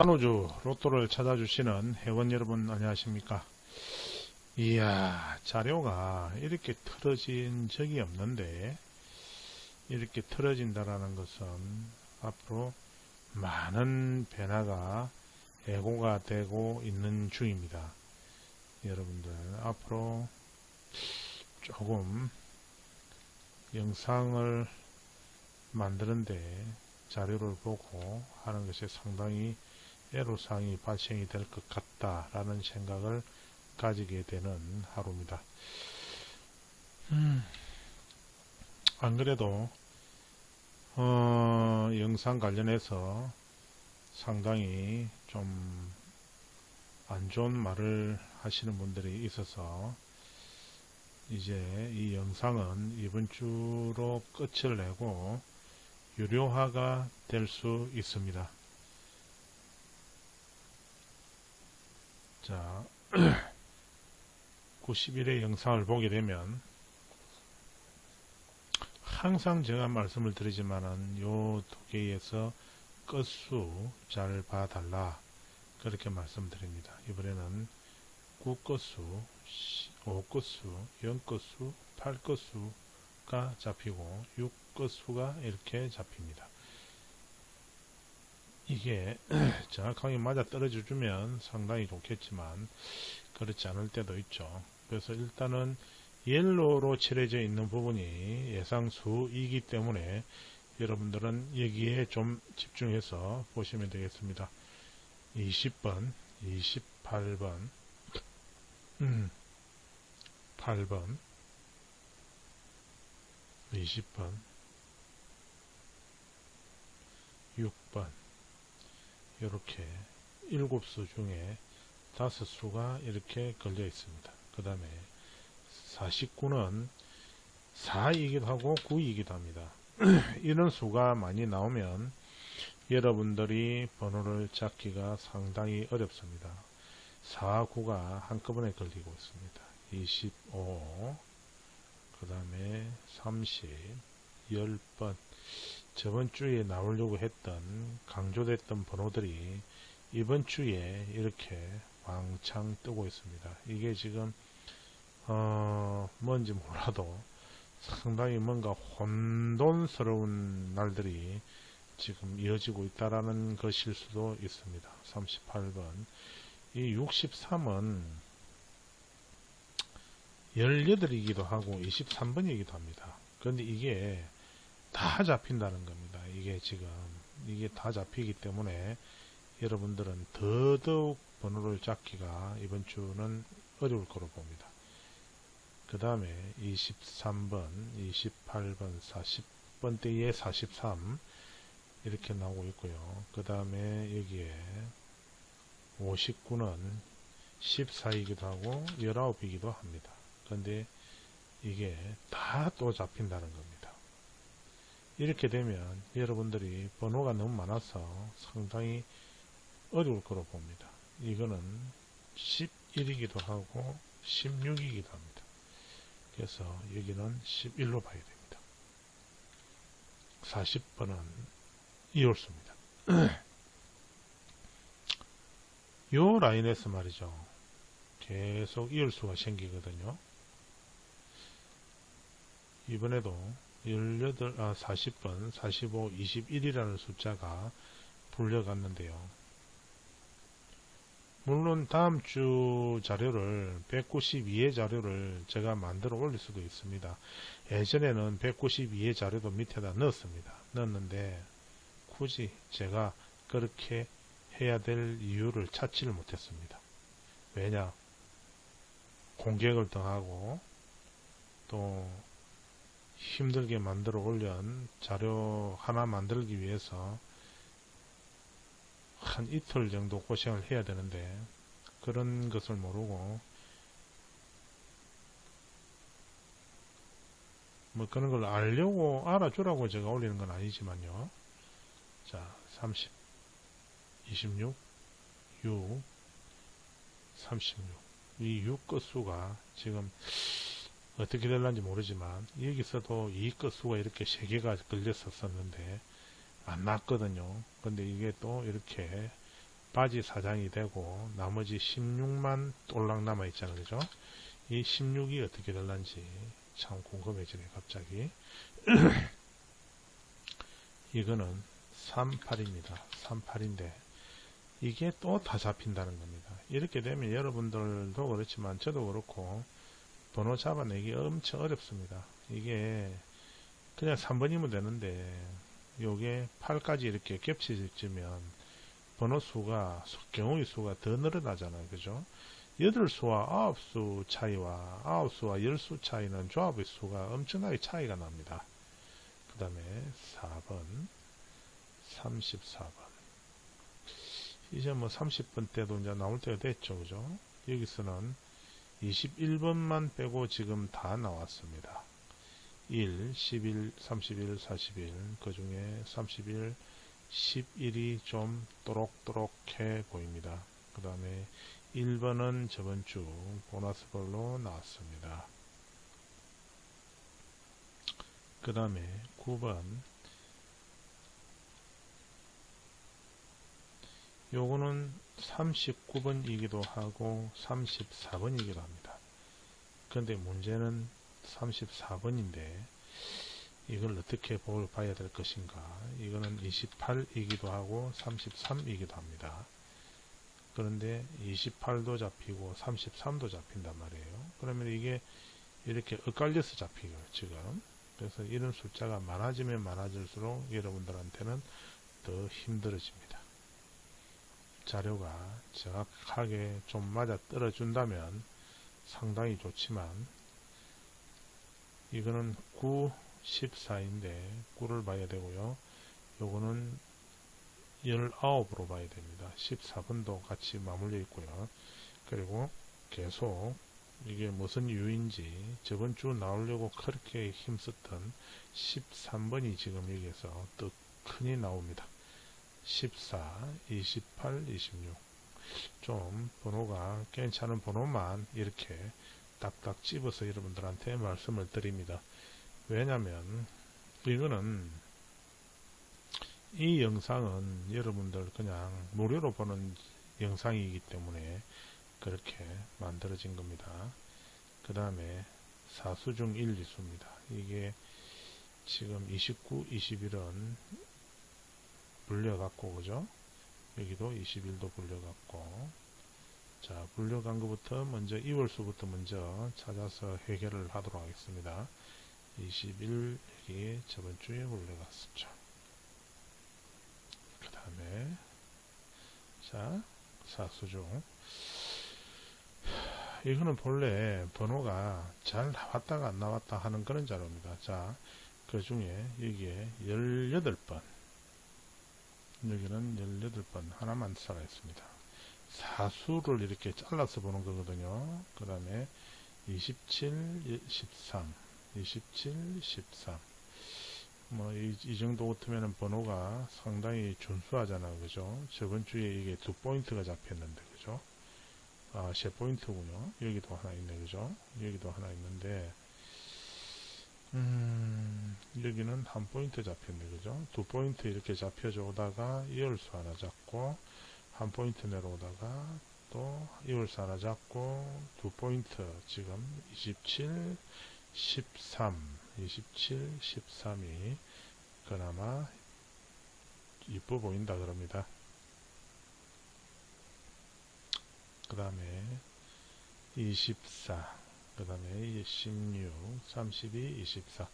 한우주 로또를 찾아주시는 회원 여러분 안녕하십니까? 이야 자료가 이렇게 틀어진 적이 없는데 이렇게 틀어진다라는 것은 앞으로 많은 변화가 예고가 되고 있는 중입니다. 여러분들 앞으로 조금 영상을 만드는데 자료를 보고 하는 것이 상당히 애로사항이 발생이 될 것 같다라는 생각을 가지게 되는 하루입니다. 음, 안 그래도 어, 영상 관련해서 상당히 좀 안 좋은 말을 하시는 분들이 있어서 이제 이 영상은 이번 주로 끝을 내고 유료화가 될 수 있습니다. 자, 91회 영상을 보게 되면 항상 제가 말씀을 드리지만은 요 두 개에서 끝수 잘 봐달라 그렇게 말씀드립니다. 이번에는 9끝수, 5끝수, 0끝수, 8끝수가 잡히고 6끝수가 이렇게 잡힙니다. 이게 정확하게 맞아 떨어져 주면 상당히 좋겠지만 그렇지 않을 때도 있죠. 그래서 일단은 옐로우로 칠해져 있는 부분이 예상수이기 때문에 여러분들은 여기에 좀 집중해서 보시면 되겠습니다. 20번, 28번, 음, 8번, 20번, 6번, 이렇게 일곱 수 중에 다섯 수가 이렇게 걸려 있습니다. 그 다음에 49는 4이기도 하고 9이기도 합니다. 이런 수가 많이 나오면 여러분들이 번호를 찾기가 상당히 어렵습니다. 4, 9가 한꺼번에 걸리고 있습니다. 25, 그 다음에 30, 10번, 저번 주에 나오려고 했던 강조됐던 번호들이 이번 주에 이렇게 왕창 뜨고 있습니다. 이게 지금 어 뭔지 몰라도 상당히 뭔가 혼돈스러운 날들이 지금 이어지고 있다라는 것일 수도 있습니다. 38번 이 63은 18이기도 하고 23번이기도 합니다. 그런데 이게 다 잡힌다는 겁니다. 이게 지금 이게 다 잡히기 때문에 여러분들은 더더욱 번호를 잡기가 이번 주는 어려울 거로 봅니다. 그 다음에 23번, 28번, 40번 대에 43 이렇게 나오고 있고요. 그 다음에 여기에 59는 14이기도 하고 19이기도 합니다. 그런데 이게 다 또 잡힌다는 겁니다. 이렇게 되면 여러분들이 번호가 너무 많아서 상당히 어려울 거로 봅니다. 이거는 11이기도 하고 16이기도 합니다. 그래서 여기는 11로 봐야 됩니다. 40번은 이올수입니다. 요 라인에서 말이죠. 계속 이올수가 생기거든요. 이번에도 18, 아, 40번, 45, 21이라는 숫자가 불려갔는데요. 물론 다음 주 자료를 192의 자료를 제가 만들어 올릴 수도 있습니다. 예전에는 192의 자료도 밑에다 넣었습니다. 넣었는데 굳이 제가 그렇게 해야 될 이유를 찾지를 못했습니다. 왜냐? 공격을 당하고 또 힘들게 만들어 올린 자료 하나 만들기 위해서 한 이틀 정도 고생을 해야 되는데 그런 것을 모르고 뭐 그런 걸 알려고 알아주라고 제가 올리는 건 아니지만요. 자, 30, 26, 6, 36. 이 6 끝수가 지금 어떻게 될런지 모르지만 여기서도 이 끝수가 이렇게 세 개가 걸렸었었는데 안 났거든요. 근데 이게 또 이렇게 바지 사장이 되고 나머지 16만 올락 남아 있잖아요. 그죠? 이 16이 어떻게 될란지 참 궁금해지네 갑자기. 이거는 38입니다. 38인데 이게 또 다 잡힌다는 겁니다. 이렇게 되면 여러분들도 그렇지만 저도 그렇고 번호 잡아내기 엄청 어렵습니다. 이게 그냥 3번이면 되는데 요게 8까지 이렇게 겹치면 번호 수가 경우의 수가 더 늘어나잖아요. 그죠? 8수와 9수 차이와 9수와 10수 차이는 조합의 수가 엄청나게 차이가 납니다. 그 다음에 4번 34번 이제 뭐 30번 때도 이제 나올 때가 됐죠. 그죠? 여기서는 21번만 빼고 지금 다 나왔습니다. 1, 11, 31, 41, 그 중에 31, 11이 좀 또록또록해 보입니다. 그 다음에 1번은 저번 주 보너스별로 나왔습니다. 그 다음에 9번 요거는 39번이기도 하고 34번이기도 합니다. 그런데 문제는 34번인데 이걸 어떻게 볼 봐야 될 것인가 이거는 28이기도 하고 33이기도 합니다. 그런데 28도 잡히고 33도 잡힌단 말이에요. 그러면 이게 이렇게 엇갈려서 잡히고 지금 그래서 이런 숫자가 많아지면 많아질수록 여러분들한테는 더 힘들어집니다. 자료가 정확하게 좀 맞아 떨어준다면 상당히 좋지만 이거는 9, 14인데 9를 봐야 되고요. 요거는 19으로 봐야 됩니다. 14번도 같이 맞물려 있고요. 그리고 계속 이게 무슨 이유인지 저번 주 나오려고 그렇게 힘썼던 13번이 지금 여기에서 또 큰이 나옵니다. 14, 28, 26. 좀 번호가 괜찮은 번호만 이렇게 딱딱 집어서 여러분들한테 말씀을 드립니다. 왜냐면 이거는 이 영상은 여러분들 그냥 무료로 보는 영상이기 때문에 그렇게 만들어진 겁니다. 그 다음에 사수 중 1, 2수입니다. 이게 지금 29, 21은 불려갖고 그죠? 여기도 21도 불려갖고 자 불려간 것부터 먼저 2월수부터 먼저 찾아서 해결을 하도록 하겠습니다. 21 여기 저번 주에 불려갔었죠. 그 다음에 자 사수중 이거는 본래 번호가 잘 나왔다가 안 나왔다 하는 그런 자료입니다. 자, 그 중에 여기에 18번 여기는 18번 하나만 살아있습니다. 사수를 이렇게 잘라서 보는 거거든요. 그 다음에 27, 13, 27, 13. 뭐, 이, 이 정도 같으면 번호가 상당히 준수하잖아요. 그죠? 저번 주에 이게 두 포인트가 잡혔는데, 그죠? 아, 세 포인트군요. 여기도 하나 있네, 그죠? 여기도 하나 있는데, 음, 여기는 한 포인트 잡혔네, 그죠? 두 포인트 이렇게 잡혀져 오다가 이월수 하나 잡고, 한 포인트 내려오다가 또 이월수 하나 잡고, 두 포인트, 지금 27, 13, 27, 13이 그나마 이뻐 보인다 그럽니다. 그 다음에 24, 그 다음에 16, 32, 24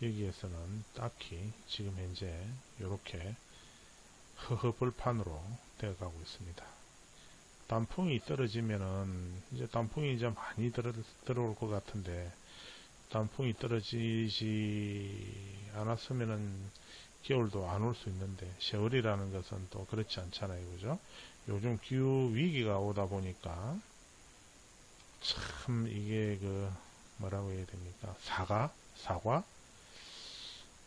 여기에서는 딱히 지금 현재 이렇게 허허벌판으로 되어가고 있습니다. 단풍이 떨어지면은 이제 단풍이 이제 많이 들어, 들어올 것 같은데 단풍이 떨어지지 않았으면은 겨울도 안 올 수 있는데 세월이라는 것은 또 그렇지 않잖아요. 그죠? 요즘 기후 위기가 오다 보니까 참 이게 그 뭐라고 해야 됩니까? 사과? 사과?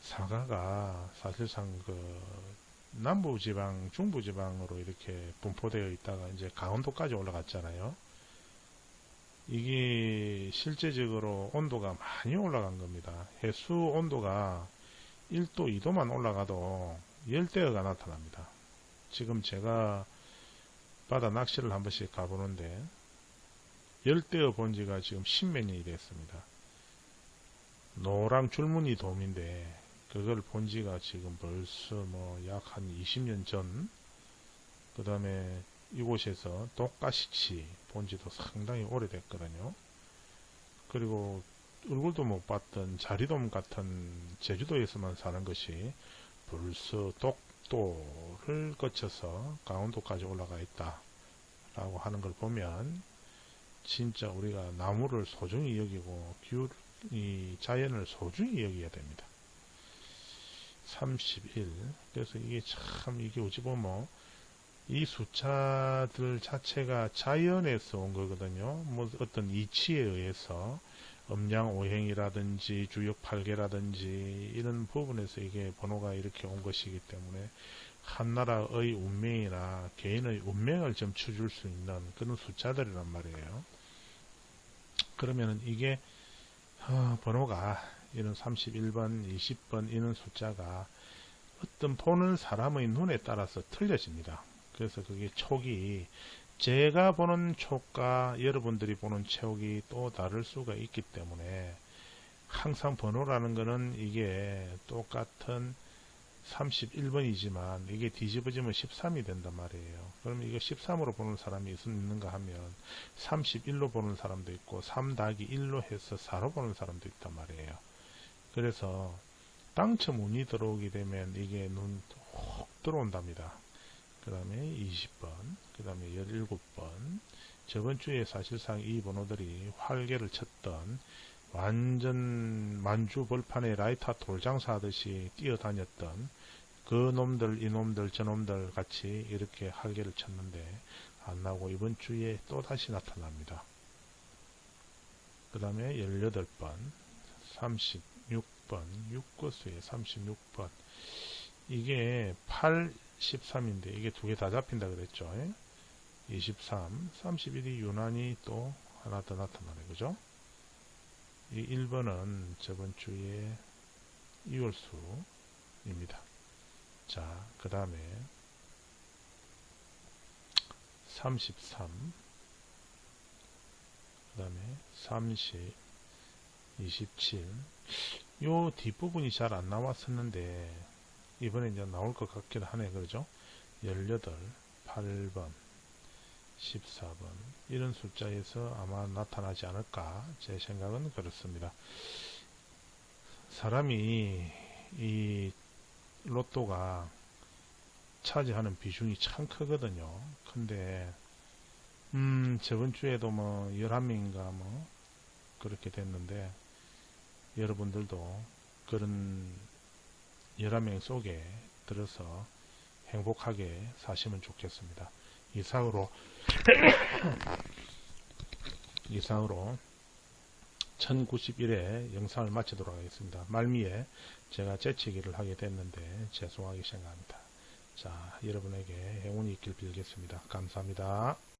사과가 사실상 그 남부지방, 중부지방으로 이렇게 분포되어 있다가 이제 강원도까지 올라갔잖아요. 이게 실제적으로 온도가 많이 올라간 겁니다. 해수 온도가 1도, 2도만 올라가도 열대어가 나타납니다. 지금 제가 바다 낚시를 한 번씩 가보는데 열대어 본 지가 지금 십몇 년이 됐습니다. 노랑 줄무늬 돔인데 그걸 본 지가 지금 벌써 뭐 약 한 20년 전, 그 다음에 이곳에서 독가시치 본 지도 상당히 오래됐거든요. 그리고 얼굴도 못 봤던 자리돔 같은 제주도에서만 사는 것이 벌써 독도를 거쳐서 강원도까지 올라가 있다. 라고 하는 걸 보면 진짜 우리가 나무를 소중히 여기고 귤, 이 자연을 소중히 여겨야 됩니다. 31. 그래서 이게 참, 이게 어찌 보면, 이 숫자들 자체가 자연에서 온 거거든요. 뭐 어떤 이치에 의해서 음양 오행이라든지 주역 팔계라든지 이런 부분에서 이게 번호가 이렇게 온 것이기 때문에 한 나라의 운명이나 개인의 운명을 좀 추줄 수 있는 그런 숫자들이란 말이에요. 그러면은 이게 어, 번호가 이런 31번, 20번 이런 숫자가 어떤 보는 사람의 눈에 따라서 틀려집니다. 그래서 그게 촉이 제가 보는 촉과 여러분들이 보는 촉이 또 다를 수가 있기 때문에 항상 번호라는 거는 이게 똑같은 31번이지만 이게 뒤집어지면 13이 된단 말이에요. 그러면 이거 13으로 보는 사람이 있는가 하면 31로 보는 사람도 있고 3 더하기 1로 해서 4로 보는 사람도 있단 말이에요. 그래서 당첨 운이 들어오게 되면 이게 눈혹 들어온답니다. 그 다음에 20번, 그 다음에 17번. 저번 주에 사실상 이 번호들이 활개를 쳤던 완전 만주 벌판에 라이터 돌장사 하듯이 뛰어다녔던 그 놈들, 이 놈들, 저 놈들 같이 이렇게 활개를 쳤는데 안 나오고 이번 주에 또 다시 나타납니다. 그 다음에 18번, 36번, 6거수에 36번. 이게 8, 13인데 이게 두 개 다 잡힌다 그랬죠. 23, 31이 유난히 또 하나 더 나타나네. 그죠? 이 1번은 저번 주에 이월수입니다. 자, 그 다음에 33, 그 다음에 30, 27. 요 뒷부분이 잘 안 나왔었는데, 이번에 이제 나올 것 같기도 하네. 그러죠? 18, 8번, 14번. 이런 숫자에서 아마 나타나지 않을까. 제 생각은 그렇습니다. 사람이 이 로또가 차지하는 비중이 참 크거든요. 근데, 음, 저번 주에도 뭐, 11명인가 뭐, 그렇게 됐는데, 여러분들도 그런 11명 속에 들어서 행복하게 사시면 좋겠습니다. 이상으로, 이상으로 1091회 영상을 마치도록 하겠습니다. 말미에 제가 재치기를 하게 됐는데 죄송하게 생각합니다. 자, 여러분에게 행운이 있길 빌겠습니다. 감사합니다.